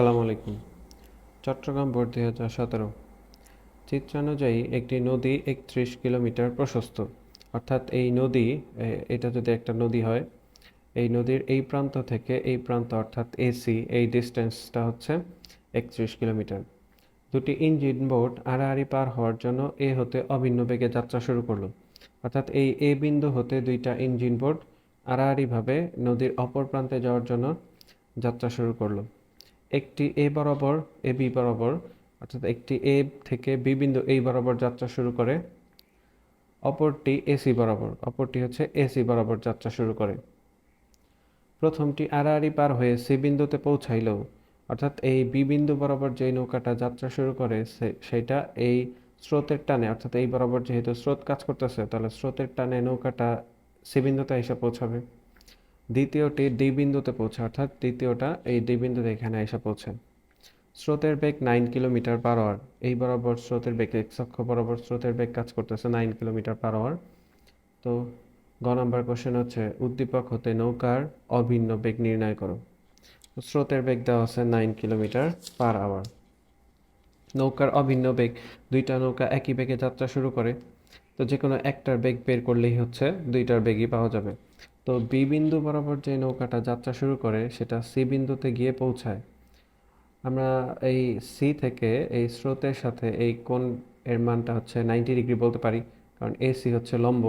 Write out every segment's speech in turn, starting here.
আসসালামু আলাইকুম। চট্টগ্রাম বোর্ড দুই হাজার সতেরো চিত্রানুযায়ী একটি নদী একত্রিশ কিলোমিটার প্রশস্ত। অর্থাৎ এই নদী এটা যদি একটা নদী হয়, এই নদীর এই প্রান্ত থেকে এই প্রান্ত, অর্থাৎ এসি এই ডিস্টেন্সটা হচ্ছে একত্রিশ কিলোমিটার। দুটি ইঞ্জিন বোট আড়াআড়ি পার হওয়ার জন্য এ হতে অভিন্ন বেগে যাত্রা শুরু করল। অর্থাৎ এই এ বিন্দু হতে দুইটা ইঞ্জিন বোট আড়াআড়িভাবে নদীর অপর প্রান্তে যাওয়ার জন্য যাত্রা শুরু করল। একটি এ বরাবর, এ বি বরাবর, অর্থাৎ একটি এ থেকে বি বিন্দু এই বরাবর যাত্রা শুরু করে। অপরটি এসি বরাবর, অপরটি হচ্ছে এসি বরাবর যাত্রা শুরু করে। প্রথমটি আড়াআড়ি পার হয়ে সি বিন্দুতে পৌঁছাইল অর্থাৎ এই বি বিন্দু বরাবর যে নৌকাটা যাত্রা শুরু করে, সে- সেটা এই স্রোতের টানে, অর্থাৎ এই বরাবর যেহেতু স্রোত কাজ করতেছে, তাহলে স্রোতের টানে নৌকাটা সি বিন্দুতে এসে পৌঁছাবে। দ্বিতীয়টি ডি বিন্দুতে পৌঁছে, অর্থাৎ দ্বিতীয়টা এই ডি বিন্দুতে এখানে এসে পৌঁছে। স্রোতের বেগ নাইন কিলোমিটার পার আওয়ার এই বরাবর স্রোতের বেগ এক্স অক্ষ বরাবর স্রোতের বেগ কাজ করতেছে নাইন কিলোমিটার পার আওয়ার তো গ নাম্বার কোশ্চেন হচ্ছে, উদ্দীপক হতে নৌকার অভিন্ন বেগ নির্ণয় করো। স্রোতের বেগ দেওয়া আছে নাইন কিলোমিটার পার আওয়ার নৌকার অভিন্ন বেগ, দুইটা নৌকা একই বেগে যাত্রা শুরু করে। তো যে কোনো একটার বেগ বের করলেই হচ্ছে দুইটার বেগই পাওয়া যাবে। তো বি বিন্দু বরাবর যে নৌকাটা যাত্রা শুরু করে, সেটা সি বিন্দুতে গিয়ে পৌঁছায়। আমরা এই সি থেকে এই স্রোতের সাথে এই কোণ এর মানটা হচ্ছে নাইনটি ডিগ্রি বলতে পারি, কারণ এসি হচ্ছে লম্ব।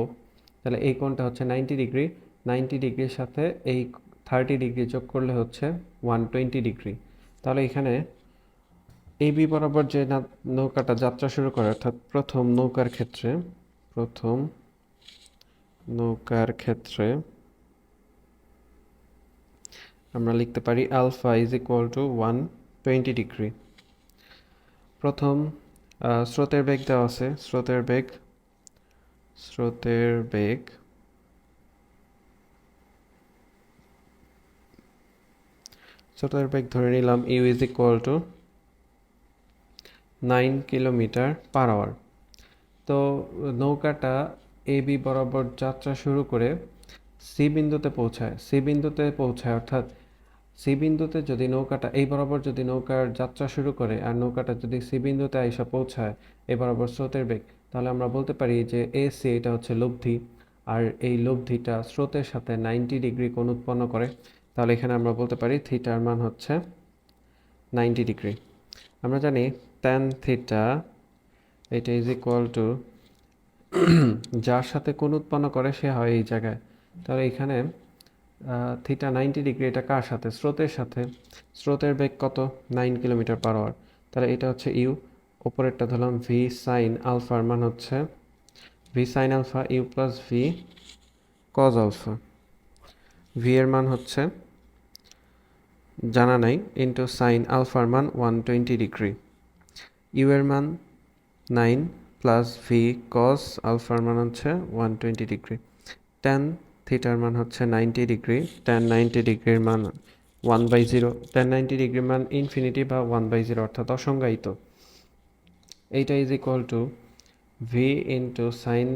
তাহলে এই কোণটা হচ্ছে নাইনটি ডিগ্রি, নাইনটি ডিগ্রির সাথে এই থার্টি ডিগ্রি যোগ করলে হচ্ছে ওয়ান টোয়েন্টি ডিগ্রি। তাহলে এখানে এই বি বরাবর যে নৌকাটা যাত্রা শুরু করে, অর্থাৎ প্রথম নৌকার ক্ষেত্রে, প্রথম নৌকার ক্ষেত্রে আমরা লিখতে পারি alpha is equal to one twenty degree প্রথম স্রোতের বেগ দেওয়া আছে। স্রোতের বেগ স্রোতের বেগ স্রোতের বেগ ধরে নিলাম u is equal to nine kilometre per hour তো নৌকাটা এ বি বরাবর যাত্রা শুরু করে সি বিন্দুতে পৌঁছায়। সি বিন্দুতে পৌঁছায়, অর্থাৎ সি বিন্দুতে যদি নৌকাটা, এই বরাবর যদি নৌকার যাত্রা শুরু করে আর নৌকাটা যদি সি বিন্দুতে আইসা পৌঁছায় এই বরাবর স্রোতের বেগ, তাহলে আমরা বলতে পারি যে এ সি এটা হচ্ছে লব্ধি আর এই লব্ধিটা স্রোতের সাথে নাইনটি ডিগ্রি কোণ উৎপন্ন করে। তাহলে এখানে আমরা বলতে পারি থিটার মান হচ্ছে নাইনটি ডিগ্রি। আমরা জানি ট্যান থিটা এটা ইজ ইকুয়াল টু যার সাথে কোণ উৎপন্ন করে সে হয় এই জায়গায়। তাহলে এখানে থিটা নাইনটি ডিগ্রি এটা কার সাথে? স্রোতের সাথে। স্রোতের বেগ কত? নাইন কিলোমিটার পার আওয়ার তাহলে এটা হচ্ছে ইউ ওপরেরটা ধরলাম ভি সাইন আলফার মান হচ্ছে v sine alpha u plus v cos alpha v এর মান হচ্ছে জানা নাই ইন্টু সাইন আলফার মান ওয়ান টোয়েন্টি ডিগ্রি ইউ এর মান নাইন প্লাস ভি কস আলফার মান হচ্ছে ওয়ান টোয়েন্টি ডিগ্রি টেন থিটার মান হচ্ছে নাইনটি ডিগ্রি টেন নাইনটি ডিগ্রির মান one by zero tan ninety ডিগ্রির মান ইনফিনিটি বা ওয়ান বাই জিরো অর্থাৎ অসংজ্ঞায়িত। এইটা is equal to v into sine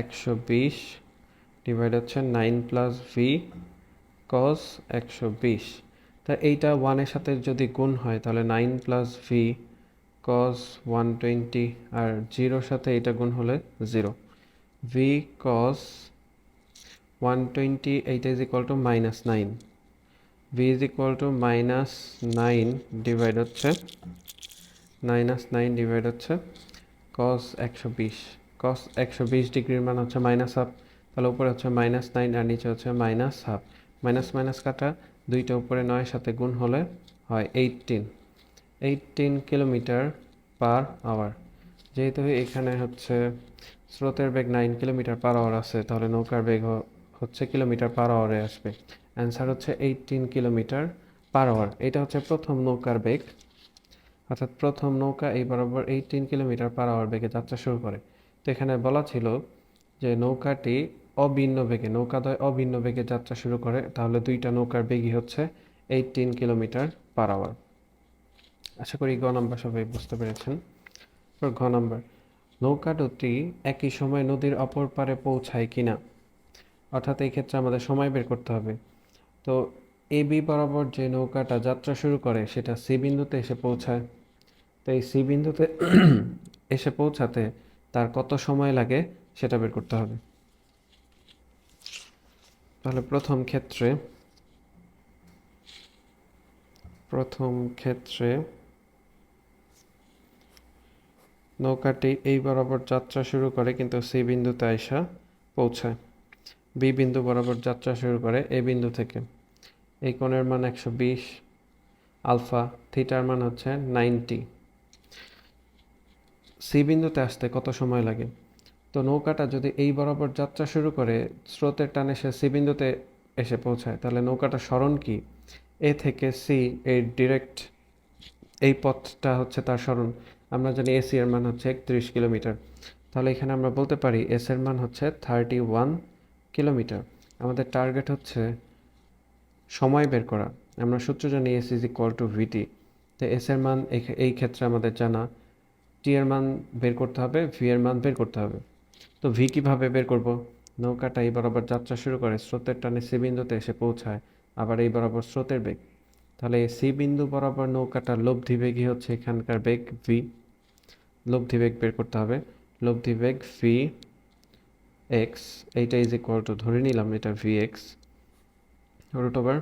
একশো বিশ ডিভাইড হচ্ছে নাইন প্লাস ভি কস একশো বিশ। তা এইটা ওয়ানের সাথে যদি গুণ হয়, তাহলে nine plus v cos one twenty আর জিরোর সাথে এটা গুণ হলে zero v cos one twenty এইটা is equal to minus nine v is equal to minus nine divide হচ্ছে মাইনাস নাইন ডিভাইড হচ্ছে বিশ। কস একশো বিশ ডিগ্রির মান হচ্ছে মাইনাস হাফ তাহলে উপরে হচ্ছে মাইনাস নাইন আর নিচে হচ্ছে মাইনাস হাফ মাইনাস মাইনাস কাটা, দুইটা উপরে নয়ের সাথে গুণ হলে হয় eighteen eighteen kilometre per hour যেহেতু এখানে হচ্ছে স্রোতের বেগ নাইন কিলোমিটার পার আওয়ার আছে, তাহলে নৌকার বেগ হচ্ছে কিলোমিটার পার আওয়ারে আসবে। অ্যান্সার হচ্ছে এইটিন কিলোমিটার পার আওয়ার এটা হচ্ছে প্রথম নৌকার বেগ। অর্থাৎ প্রথম নৌকা এই বরাবর এইটিন কিলোমিটার পার আওয়ার বেগে যাত্রা শুরু করে। তো এখানে বলা ছিল যে নৌকাটি অভিন্ন বেগে নৌকাদ্বয় অভিন্ন বেগে যাত্রা শুরু করে। তাহলে দুইটা নৌকার বেগই হচ্ছে এইটিন কিলোমিটার পার আওয়ার আশা করি গ নাম্বার সবাই বুঝতে পেরেছেন। ঘ নাম্বার। নৌকা দুটি একই সময় নদীর অপর পারে পৌঁছায় কিনা? অর্থাৎ এই ক্ষেত্রে আমাদের সময় বের করতে হবে। তো এ বি বরাবর যে নৌকাটা যাত্রা শুরু করে, সেটা সি বিন্দুতে এসে পৌঁছায়। তো এই সি বিন্দুতে এসে পৌঁছাতে তার কত সময় লাগে সেটা বের করতে হবে। তাহলে প্রথম ক্ষেত্রে প্রথম ক্ষেত্রে নৌকাটি এই বরাবর যাত্রা শুরু করে, কিন্তু সি বিন্দুতে আইসা পৌঁছায়। বি বিন্দু বরাবর যাত্রা শুরু করে এ বিন্দু থেকে। এই কোণের মান একশো বিশ, আলফা, থিটার মান হচ্ছে নাইনটি। সি বিন্দুতে আসতে কত সময় লাগে? তো নৌকাটা যদি এই বরাবর যাত্রা শুরু করে, স্রোতের টানে সে সি বিন্দুতে এসে পৌঁছায়, তাহলে নৌকাটা স্মরণ কি? এ থেকে সি এই ডিরেক্ট এই পথটা হচ্ছে তার স্মরণ। আমরা জানি এসি এর মান হচ্ছে একত্রিশ কিলোমিটার। তাহলে এখানে আমরা বলতে পারি এস এর মান হচ্ছে থার্টি ওয়ান কিলোমিটার। আমাদের টার্গেট হচ্ছে সময় বের করা। আমরা সূত্র জানি S is equal to VT তো এস এর মান এই ক্ষেত্রে আমাদের জানা টি এর মান বের করতে হবে ভি এর মান বের করতে হবে। তো ভি কীভাবে বের করব? নৌকাটা এই বরাবর যাত্রা শুরু করে, স্রোতের টানে সি বিন্দুতে এসে পৌঁছায়, আবার এই বরাবর স্রোতের বেগ। তাহলে সি বিন্দু বরাবর নৌকাটার লব্ধি বেগই হচ্ছে এখানকার বেগ ভি লব্ধি বেগ বের করতে হবে। লব্ধি বেগ ভি এক্স এইটা ইজ ইকুয়াল টু ধরে নিলাম এটা ভি এক্স রুট ওভার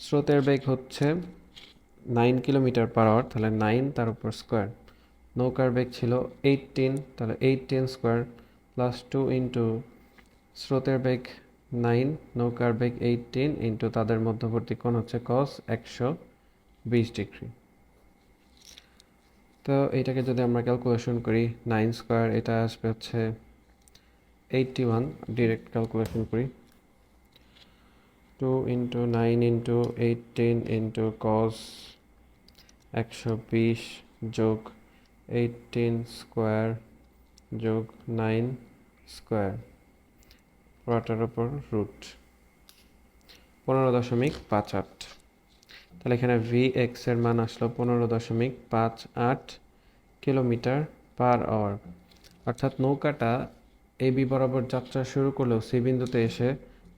স্রোতের বেগ হচ্ছে নাইন কিলোমিটার পার আওয়ার তাহলে নাইন তার উপর স্কোয়ার নৌকার বেগ ছিল এইটিন তাহলে eighteen square plus two into স্রোতের বেগ নাইন নৌকার বেগ এইটিন ইন্টু তাদের মধ্যবর্তী কোণ হচ্ছে কস একশো বিশ ডিগ্রি। তো এইটাকে যদি আমরা ক্যালকুলেশন করি নাইন স্কোয়ার এটা আসবে হচ্ছে এইটটি ওয়ান ডিরেক্ট ক্যালকুলেশন করি। Two into nine into eighteen into cos একশো বিশ যোগ এইটিন স্কোয়ার যোগ নাইন ওপর রুট পনেরো দশমিক পাঁচ তাহলে এখানে ভি এক্সের মান আসলো পনেরো দশমিক পাঁচ আট কিলোমিটার পার আওয়ার অর্থাৎ নৌকাটা এ বি বরাবর যাত্রা শুরু করলেও সি বিন্দুতে এসে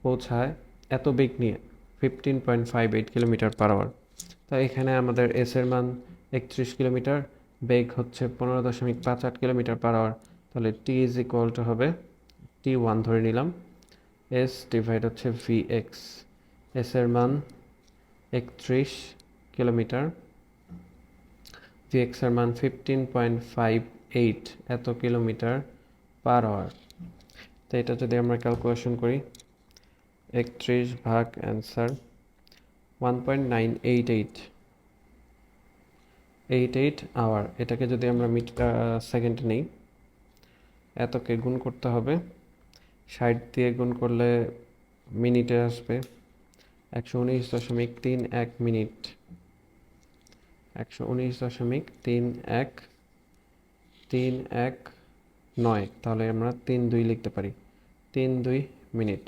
পৌঁছায় এত বেগ নিয়ে fifteen point five eight kilometre per hour তো এখানে আমাদের এসের মান একত্রিশ কিলোমিটার বেগ হচ্ছে পনেরো দশমিক পাঁচ আট কিলোমিটার পার আওয়ার তাহলে টি ইজ ইকুয়াল টু হবে টি ওয়ান ধরে নিলাম। এস ডিভাইড হচ্ছে ভি এক্স এসের মান একত্রিশ কিলোমিটার ভি এক্সের মান ফিফটিন পয়েন্ট ফাইভ এইট এত কিলোমিটার পার আওয়ার তো এটা যদি আমরা ক্যালকুলেশন করি, একত্রিশ ভাগ answer one point nine eight eight eight eight hour এটাকে যদি আমরা মিট সেকেন্ডে নিই, এতকে গুণ করতে হবে, ষাট দিয়ে গুণ করলে মিনিটে আসবে একশো উনিশ দশমিক তিন এক মিনিট একশো উনিশ দশমিক তিন এক তিন এক নয়, তাহলে আমরা তিন দুই লিখতে পারি। তিন দুই মিনিট।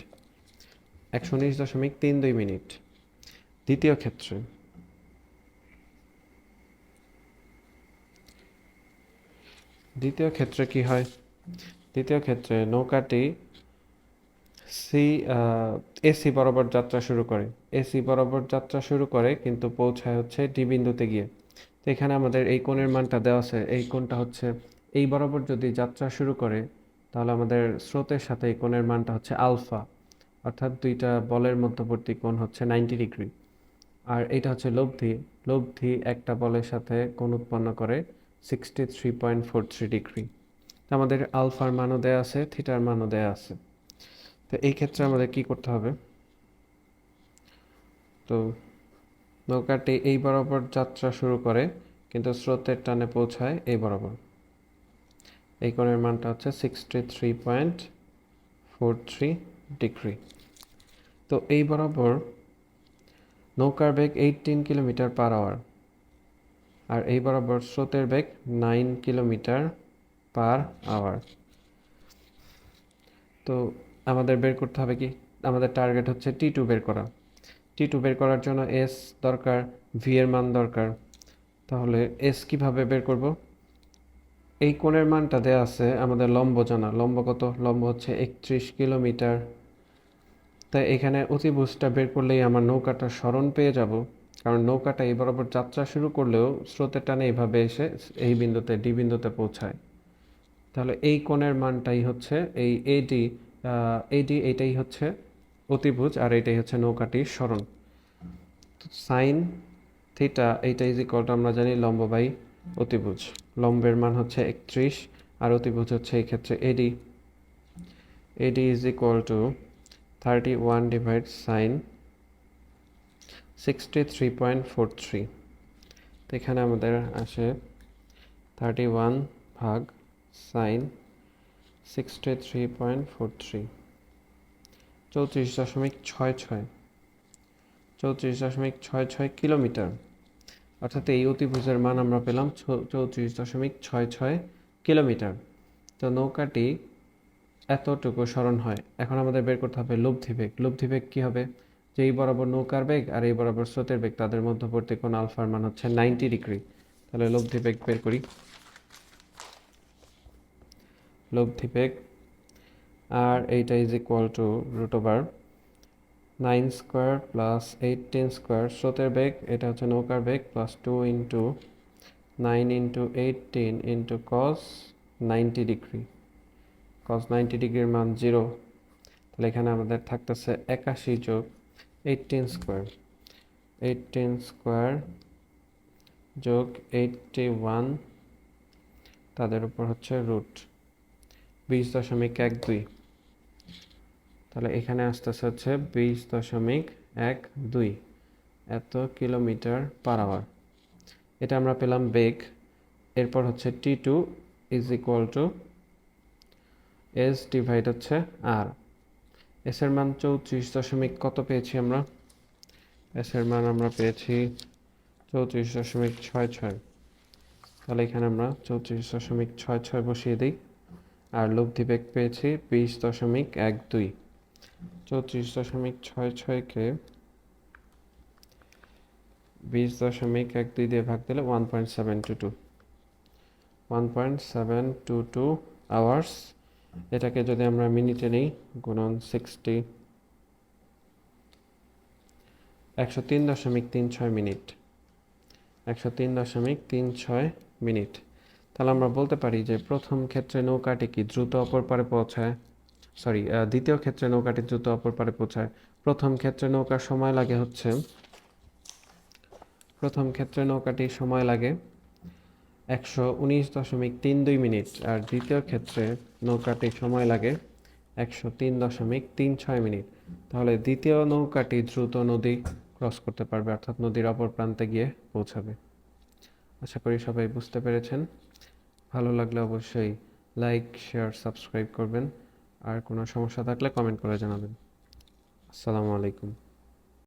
একশো উনিশ দশমিক তিন দুই মিনিট। দ্বিতীয় ক্ষেত্রে। দ্বিতীয় ক্ষেত্রে কি হয়? দ্বিতীয় ক্ষেত্রে নৌকাটি সি এসি বরাবর যাত্রা শুরু করে। এসি বরাবর যাত্রা শুরু করে, কিন্তু পৌঁছায় হচ্ছে ডি বিন্দুতে গিয়ে। তো এখানে আমাদের এই কোণের মানটা দেওয়া আছে। এই কোণটা হচ্ছে এই বরাবর যদি যাত্রা শুরু করে, তাহলে আমাদের স্রোতের সাথে এই কোণের মানটা হচ্ছে আলফা, অর্থাৎ দুইটা বলের মধ্যবর্তী কোণ হচ্ছে নাইনটি ডিগ্রি। আর এটা হচ্ছে লব্ধি লব্ধি একটা বলের সাথে কোণ উৎপন্ন করে sixty three point four three degree. তো আমাদের আলফার মানও দেয়া আছে, থিটার মানও দেয়া আছে। তো এই ক্ষেত্রে আমাদের কি করতে হবে? তো নৌকাটি এই বরাবর যাত্রা শুরু করে, কিন্তু স্রোতের টানে পৌঁছায় এই বরাবর। এই কোণের মানটা হচ্ছে sixty three point four three degree তো এই বরাবর নৌকার বেগ এইটিন কিলোমিটার পার আওয়ার আর এই বরাবর স্রোতের বেগ নাইন কিলোমিটার পার আওয়ার তো আমাদের বের করতে হবে কি? আমাদের টার্গেট হচ্ছে টি টু বের করা। টি টু বের করার জন্য এস দরকার ভি এর মান দরকার। তাহলে এস কীভাবে বের করব? এই কোণের মানটা দেওয়া আছে আমাদের লম্ব জানা। লম্ব কত? লম্ব হচ্ছে একত্রিশ কিলোমিটার। তাই এখানে অতিভুজটা বের করলেই আমার নৌকাটা স্মরণ পেয়ে যাব। কারণ নৌকাটা এই বরাবর যাত্রা শুরু করলেও স্রোতের টানে এইভাবে এসে এই বিন্দুতে, ডি বিন্দুতে পৌঁছায়। তাহলে এই কোণের মানটাই হচ্ছে এই এডি এডি এটাই হচ্ছে অতিভুজ আর এটাই হচ্ছে নৌকাটির স্মরণ। সাইন, থিটা, এইটা ইজ ইকুয়াল টু আমরা জানি লম্ব বাই অতিভুজ। লম্বের মান হচ্ছে একত্রিশ, আর অতিভুজ হচ্ছে এই ক্ষেত্রে AD AD is equal to thirty one divide sine sixty three point four three তো এখানে আমাদের আসে থার্টি ওয়ান ভাগ sine sixty three point four three চৌত্রিশ দশমিক ছয় ছয়। চৌত্রিশ দশমিক ছয় ছয় কিলোমিটার। অর্থাৎ এই অতিভুজের মান আমরা পেলাম চৌত্রিশ দশমিক ছয় ছয় কিলোমিটার। তো নৌকাটি এতটুকু স্মরণ হয়। এখন আমাদের বের করতে হবে লব্ধি বেগ বেগ কী হবে? যে এই বরাবর নৌকার বেগ আর এই বরাবর স্রোতের বেগ, তাদের মধ্যবর্তী কোন আলফার মান হচ্ছে নাইনটি ডিগ্রি। তাহলে লব্ধি বেগ বের করি। লব্ধি বেগ আর এইটা is equal to root over nine square plus eighteen square স্রোতের বেগ, এটা হচ্ছে নৌকার বেগ, plus two into nine into eighteen into cos ninety degree. Cos ninety ডিগ্রির মান জিরো। তাহলে এখানে আমাদের থাকতেছে একাশি যোগ এইটিন স্কোয়ার। এইটিন স্কোয়ার যোগ এইটটি ওয়ান, তাদের উপর হচ্ছে রুট। বিশ দশমিক এক দুই। তাহলে এখানে আসতেছে হচ্ছে বিশ দশমিক এক দুই। এত কিলোমিটার পার আওয়ার। এটা আমরা পেলাম বেগ। এরপর হচ্ছে t two is equal to s divide হচ্ছে আর এসের মান চৌত্রিশ দশমিক কত পেয়েছি আমরা? এসের মান আমরা পেয়েছি চৌত্রিশ দশমিক ছয় ছয়। তাহলে এখানে আমরা চৌত্রিশ দশমিক ছয় ছয় বসিয়ে দিই। আর লব্ধি বেগ পেয়েছি বিশ দশমিক এক দুই। চৌত্রিশ দশমিক ছয় ছয়কে বিশ দশমিক এক দুই দিয়ে ভাগ দিলে one point seven two two one point seven two two hours এটাকে যদি আমরা মিনিটে নিই, গুণন সিক্সটি একশো তিন দশমিক তিন ছয় মিনিট। একশো তিন দশমিক তিন ছয় মিনিট। তাহলে আমরা বলতে পারি যে প্রথম ক্ষেত্রে নৌকাটি কি দ্রুত অপর পারে পৌঁছায়? সরি দ্বিতীয় ক্ষেত্রে নৌকাটি দ্রুত অপর পারে পৌঁছায়। প্রথম ক্ষেত্রে নৌকার সময় লাগে হচ্ছে, প্রথম ক্ষেত্রে নৌকাটি সময় লাগে একশো উনিশ দশমিক তিন দুই মিনিট আর দ্বিতীয় ক্ষেত্রে নৌকাটি সময় লাগে একশো তিন দশমিক তিন ছয় মিনিট। তাহলে দ্বিতীয় নৌকাটি দ্রুত নদী ক্রস করতে পারবে, অর্থাৎ নদীর অপর প্রান্তে গিয়ে পৌঁছাবে। আশা করি সবাই বুঝতে পেরেছেন। ভালো লাগলে অবশ্যই লাইক, শেয়ার, সাবস্ক্রাইব করবেন। আর কোনো সমস্যা থাকলে কমেন্ট করে জানাবেন। আসসালামু আলাইকুম।